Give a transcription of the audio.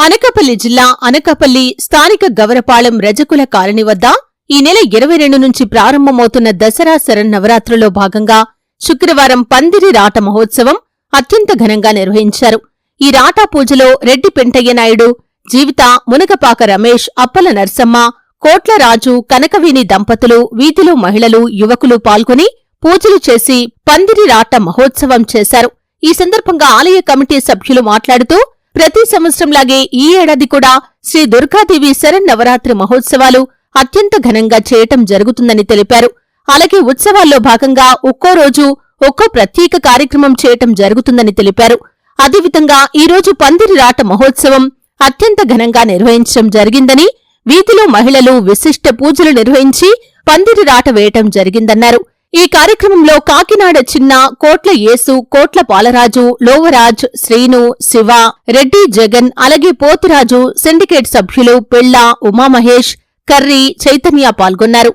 అనకాపల్లి జిల్లా అనకాపల్లి స్థానిక గవరపాలెం రజకుల కాలనీ వద్ద ఈ నెల ఇరవై రెండు నుంచి ప్రారంభమవుతున్న దసరా శరన్నవరాత్రులో భాగంగా శుక్రవారం పందిరి రాట మహోత్సవం అత్యంత ఘనంగా నిర్వహించారు. ఈ రాటా పూజలో రెడ్డి పెంటయ్య నాయుడు జీవిత మునగపాక రమేష్ అప్పల నర్సమ్మ కోట్లరాజు కనకవేణి దంపతులు వీధిలో మహిళలు యువకులు పాల్గొని పూజలు చేసి పందిరి రాట మహోత్సవం చేశారు. ఈ సందర్భంగా ఆలయ కమిటీ సభ్యులు మాట్లాడుతూ ప్రతి సంవత్సరంలాగే ఈ ఏడాది కూడా శ్రీ దుర్గాదేవి శరన్నవరాత్రి మహోత్సవాలు అత్యంత ఘనంగా చేయటం జరుగుతుందని తెలిపారు. అలాగే ఉత్సవాల్లో భాగంగా ఒక్కో రోజు ఒక్కో ప్రత్యేక కార్యక్రమం చేయటం జరుగుతుందని తెలిపారు. అదేవిధంగా ఈ రోజు పందిరి రాట మహోత్సవం అత్యంత ఘనంగా నిర్వహించడం జరిగిందని వీధిలో మహిళలు విశిష్ట పూజలు నిర్వహించి పందిరి రాట వేయటం జరిగిందన్నారు. ఈ కార్యక్రమంలో కాకినాడ చిన్న కోట్ల యేసు కోట్ల పాలరాజు లోవరాజ్ శ్రీను శివ రెడ్డి జగన్ అలాగే పోతురాజు సిండికేట్ సభ్యులు పిళ్ళ ఉమామహేష్ కర్రీ చైతన్య పాల్గొన్నారు.